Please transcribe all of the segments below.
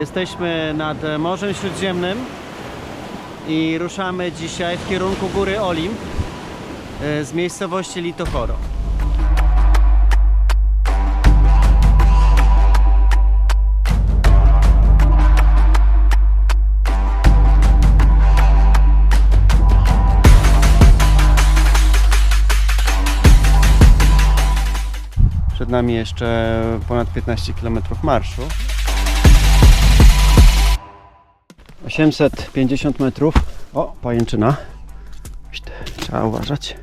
Jesteśmy nad Morzem Śródziemnym i ruszamy dzisiaj w kierunku góry Olimp e, z miejscowości Litochoro. Przed nami jeszcze ponad 15 km marszu. 850 metrów. O, pajęczyna. Trzeba uważać.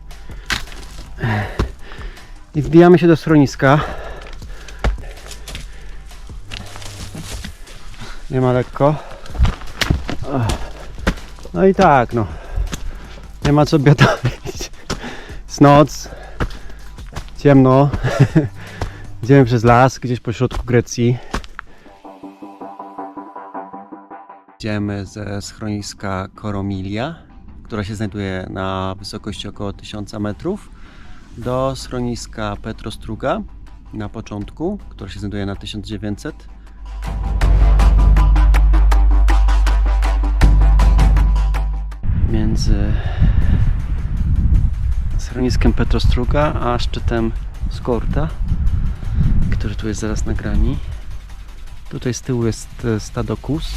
I wbijamy się do schroniska. Nie ma lekko. No i tak, no. Nie ma co biadolić. Jest noc. Ciemno. Idziemy przez las, gdzieś po środku Grecji. Idziemy ze schroniska Koromilia, która się znajduje na wysokości około 1000 metrów, do schroniska Petrostruga na początku, która się znajduje na 1900. Między schroniskiem Petrostruga a szczytem Skorta, który tu jest zaraz na grani. Tutaj z tyłu jest e, stado kus.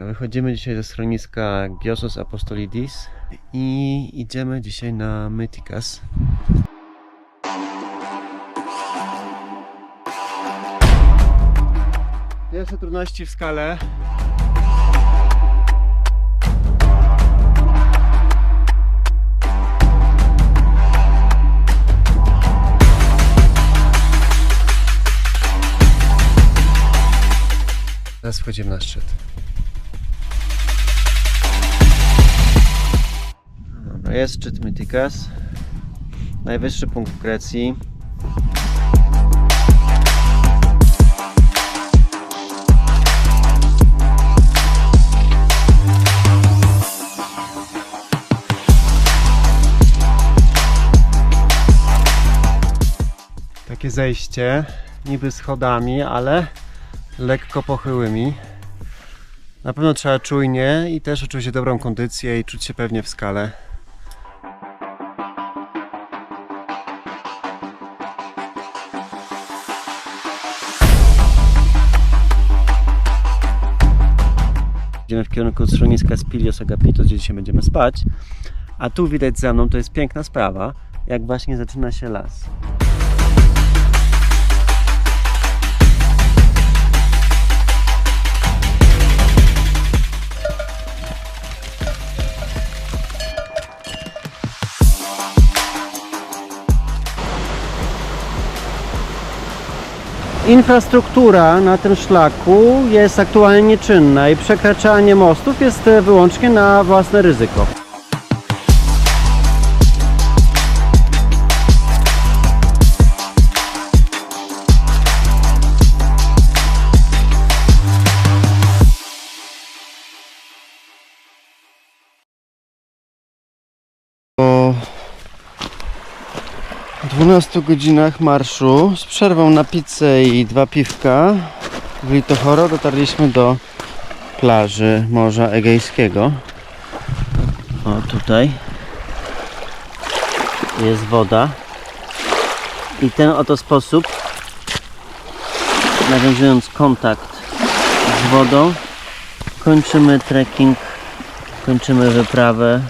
Wychodzimy dzisiaj ze schroniska Giosos Apostolidis i idziemy dzisiaj na Mytikas. Pierwsze trudności w skale. Teraz wchodzimy na szczyt. Dobra, jest szczyt Mytikas. Najwyższy punkt w Grecji. Takie zejście, niby schodami, ale lekko pochyłymi. Na pewno trzeba czujnie i też oczywiście dobrą kondycję i czuć się pewnie w skale. Idziemy w kierunku schroniska Spilios Agapitos, gdzie dzisiaj będziemy spać. A tu widać za mną, to jest piękna sprawa, jak właśnie zaczyna się las. Infrastruktura na tym szlaku jest aktualnie nieczynna i przekraczanie mostów jest e, wyłącznie na własne ryzyko. 12 godzinach marszu z przerwą na pizzę i dwa piwka. W Litochoro dotarliśmy do plaży Morza Egejskiego. O tutaj jest woda. I ten oto sposób nawiązując kontakt z wodą kończymy trekking, kończymy wyprawę